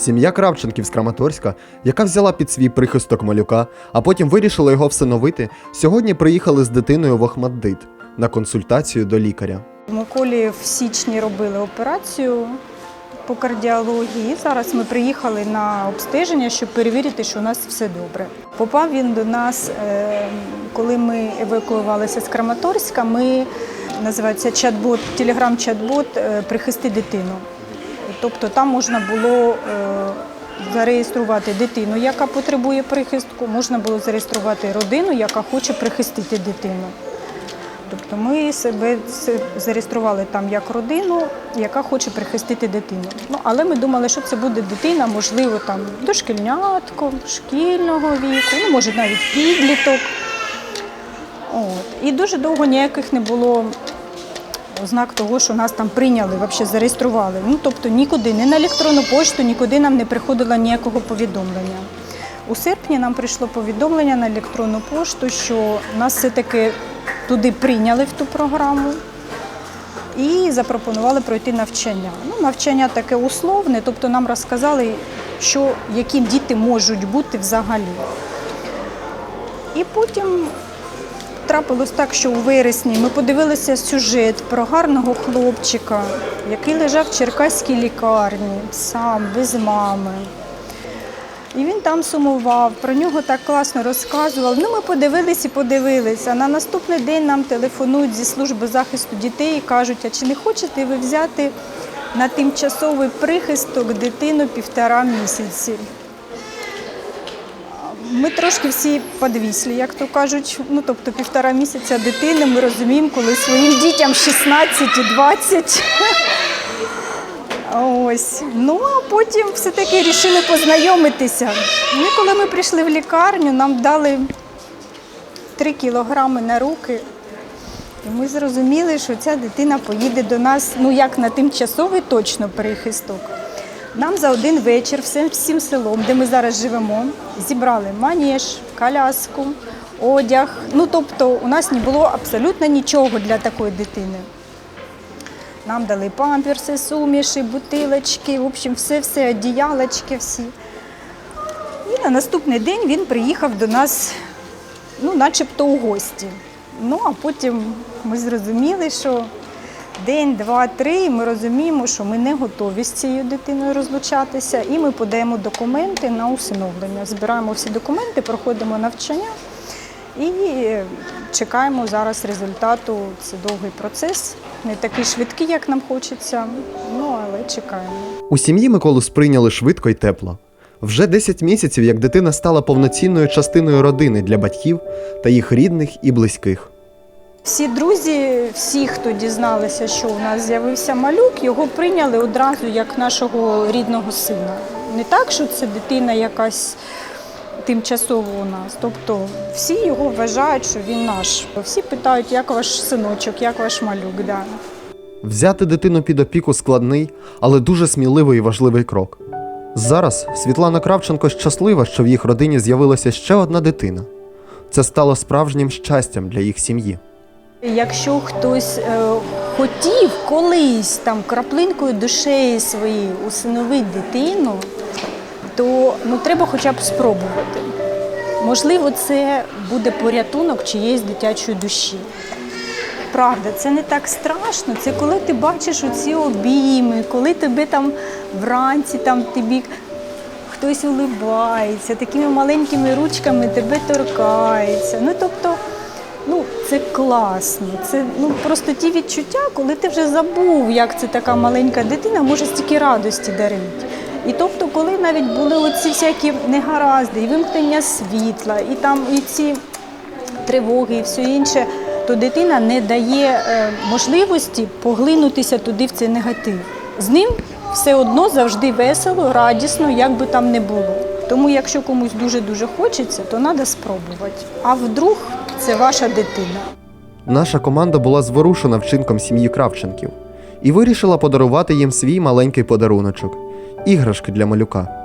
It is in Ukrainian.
Сім'я Кравченків з Краматорська, яка взяла під свій прихисток малюка, а потім вирішила його всиновити, сьогодні приїхали з дитиною в Охмаддит на консультацію до лікаря. Миколі в січні робили операцію по кардіології. Зараз ми приїхали на обстеження, щоб перевірити, що у нас все добре. Попав він до нас, е, коли ми евакуювалися з Краматорська. Ми називається чат-бот, телеграм-чат-бот е, Прихисти дитину. Тобто там можна було е, зареєструвати дитину, яка потребує прихистку, можна було зареєструвати родину, яка хоче прихистити дитину. Тобто ми себе зареєстрували там як родину, яка хоче прихистити дитину. Ну, але ми думали, що це буде дитина, можливо, там дошкільнятком, шкільного віку, ну, може навіть підліток. От. І дуже довго ніяких не було ознак того, що нас там прийняли, взагалі зареєстрували. Ну, тобто нікуди, ні на електронну пошту, нікуди нам не приходило ніякого повідомлення. У серпні нам прийшло повідомлення на електронну пошту, що нас все-таки туди прийняли в ту програму і запропонували пройти навчання. Ну, навчання таке условне, тобто нам розказали, що, які діти можуть бути взагалі. І потім трапилось так, що у вересні ми подивилися сюжет про гарного хлопчика, який лежав в Черкаській лікарні, сам, без мами. І він там сумував, про нього так класно розказував. Ну, ми подивились і подивилися. На наступний день нам телефонують зі служби захисту дітей і кажуть, а чи не хочете ви взяти на тимчасовий прихисток дитину півтора місяці? Ми трошки всі підвісли, як то кажуть. Ну, тобто півтора місяця дитини ми розуміємо, коли своїм дітям 16 і 20. Ось. Ну, а потім все-таки вирішили познайомитися. Ну, коли ми прийшли в лікарню, нам дали 3 кілограми на руки. І ми зрозуміли, що ця дитина поїде до нас, ну як на тимчасовий точно перехисток. Нам за один вечір всім, всім селом, де ми зараз живемо, зібрали манеж, коляску, одяг. Ну тобто у нас не було абсолютно нічого для такої дитини. Нам дали памперси, суміші, бутилочки, в общем, все-все, одіялочки всі. І на наступний день він приїхав до нас, ну, начебто у гості. Ну, а потім ми зрозуміли, що день, два, три, ми розуміємо, що ми не готові з цією дитиною розлучатися, і ми подаємо документи на усиновлення. Збираємо всі документи, проходимо навчання і чекаємо зараз результату. Це довгий процес, не такий швидкий, як нам хочеться, ну але чекаємо. У сім'ї Миколу сприйняли швидко й тепло. Вже 10 місяців, як дитина стала повноцінною частиною родини для батьків та їх рідних і близьких. Всі друзі, всі, хто дізналися, що у нас з'явився малюк, його прийняли одразу як нашого рідного сина. Не так, що це дитина якась тимчасово у нас. Тобто всі його вважають, що він наш. Всі питають, як ваш синочок, як ваш малюк. Да. Взяти дитину під опіку складний, але дуже сміливий і важливий крок. Зараз Світлана Кравченко щаслива, що в їх родині з'явилася ще одна дитина. Це стало справжнім щастям для їх сім'ї. Якщо хтось е, хотів колись там краплинкою душеї своєї усиновити дитину, то ну, треба хоча б спробувати. Можливо, це буде порятунок чиєїсь дитячої душі. Правда, це не так страшно. Це коли ти бачиш оці обійми, коли тебе там вранці там тобі хтось улибається, такими маленькими ручками тебе торкається. Ну тобто, це класно. Це ну просто ті відчуття, коли ти вже забув, як це така маленька дитина може стільки радості дарити. І тобто, коли навіть були оці всякі негаразди, і вимкнення світла, і там і ці тривоги, і все інше, то дитина не дає е, можливості поглинутися туди в цей негатив. З ним все одно завжди весело, радісно, як би там не було. Тому, якщо комусь дуже-дуже хочеться, то треба спробувати. А вдруг це ваша дитина. Наша команда була зворушена вчинком сім'ї Кравченків і вирішила подарувати їм свій маленький подаруночок іграшки для малюка.